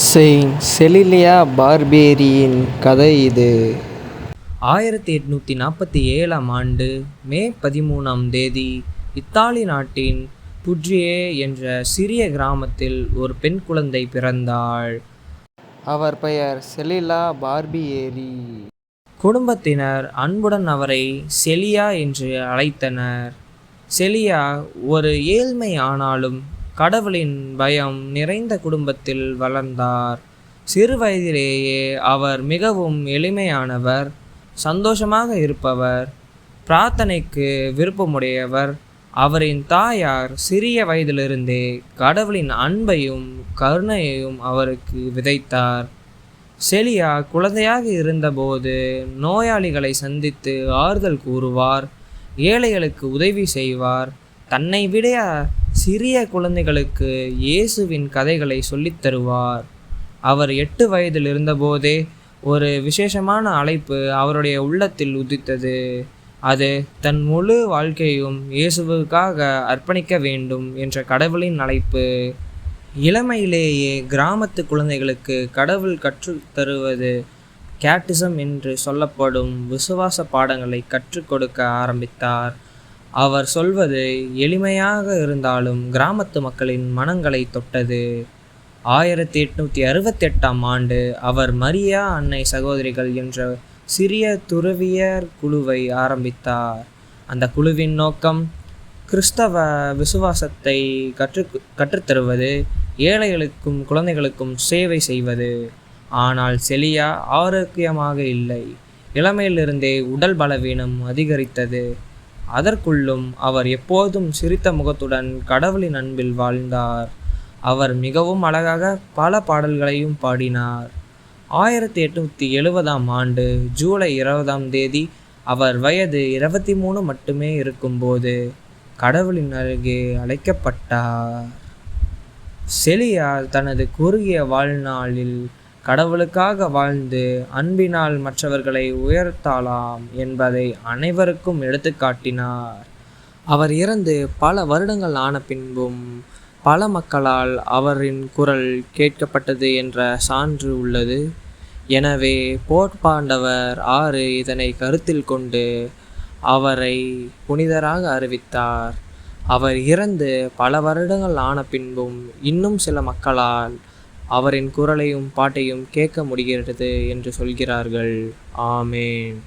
Saint செலிலியா பார்பேரியின் கதை இது. ஆயிரத்தி எட்நூற்றி நாற்பத்தி ஏழாம் ஆண்டு மே பதிமூணாம் தேதி இத்தாலி நாட்டின் புட்ரியே என்ற சிறிய கிராமத்தில் ஒரு பெண் குழந்தை பிறந்தாள். அவர் பெயர் செலிலா பார்பியேரி. குடும்பத்தினர் அன்புடன் அவரை செலியா என்று அழைத்தனர். செலியா ஒரு ஏழ்மை ஆனாலும் கடவுளின் பயம் நிறைந்த குடும்பத்தில் வளர்ந்தார். சிறு வயதிலேயே அவர் மிகவும் எளிமையானவர் சந்தோஷமாக இருப்பவர் பிரார்த்தனைக்கு விருப்பமுடையவர். அவரின் தாயார் சிறிய வயதிலிருந்தே கடவுளின் அன்பையும் கருணையையும் அவருக்கு விதைத்தார். செலியா குழந்தையாக இருந்தபோது நோயாளிகளை சந்தித்து ஆறுதல் கூறுவார் ஏழைகளுக்கு உதவி செய்வார் தன்னை விட சிறிய குழந்தைகளுக்கு இயேசுவின் கதைகளை சொல்லித் தருவார். அவர் எட்டு வயதில் இருந்தபோதே ஒரு விசேஷமான அழைப்பு அவருடைய உள்ளத்தில் உதித்தது. அது தன் முழு வாழ்க்கையும் இயேசுவுக்காக அர்ப்பணிக்க வேண்டும் என்ற கடவுளின் அழைப்பு. இளமையிலேயே கிராமத்து குழந்தைகளுக்கு கடவுள் கற்றுத் தருவது கேட்டிசம் என்று சொல்லப்படும் விசுவாச பாடங்களை கற்றுக் கொடுக்க ஆரம்பித்தார். அவர் சொல்வது எளிமையாக இருந்தாலும் கிராமத்து மக்களின் மனங்களை தொட்டது. ஆயிரத்தி எட்நூற்றி அறுபத்தெட்டாம் ஆண்டு அவர் மரியா அன்னை சகோதரிகள் என்ற சிறிய துறவியர் குழுவை ஆரம்பித்தார். அந்த குழுவின் நோக்கம் கிறிஸ்தவ விசுவாசத்தை கற்று கற்றுத்தருவது ஏழைகளுக்கும் குழந்தைகளுக்கும் சேவை செய்வது. ஆனால் செலியா ஆரோக்கியமாக இல்லை. இளமையிலிருந்தே உடல் பலவீனம் அதிகரித்தது. அதற்குள்ளும் அவர் எப்போதும் சிரித்த முகத்துடன் கடவுளின் அன்பில் வாழ்ந்தார். அவர் மிகவும் அழகாக பல பாடல்களையும் பாடினார். ஆயிரத்தி எட்நூற்றி எழுபதாம் ஆண்டு ஜூலை இருபதாம் தேதி அவர் வயது இருபத்தி மூணு மட்டுமே இருக்கும்போது கடவுளின் அருகே அழைக்கப்பட்டார். செலியார் தனது குறுகிய வாழ்நாளில் கடவுளுக்காக வாழ்ந்து அன்பினால் மற்றவர்களை உயர்த்தாலாம் என்பதை அனைவருக்கும் எடுத்துக்காட்டினார். அவர் இறந்து பல வருடங்கள் ஆன பின்பும் பல மக்களால் அவரின் குரல் கேட்கப்பட்டது என்ற சான்று உள்ளது. எனவே போர்ப்பாண்டவர் ஆறு இதனை கருத்தில் கொண்டு அவரை புனிதராக அறிவித்தார். அவர் இறந்து பல வருடங்கள் ஆன பின்பும் இன்னும் சில மக்களால் அவரின் குரலையும் பாட்டையும் கேட்க முடிகிறது என்று சொல்கிறார்கள். ஆமேன்.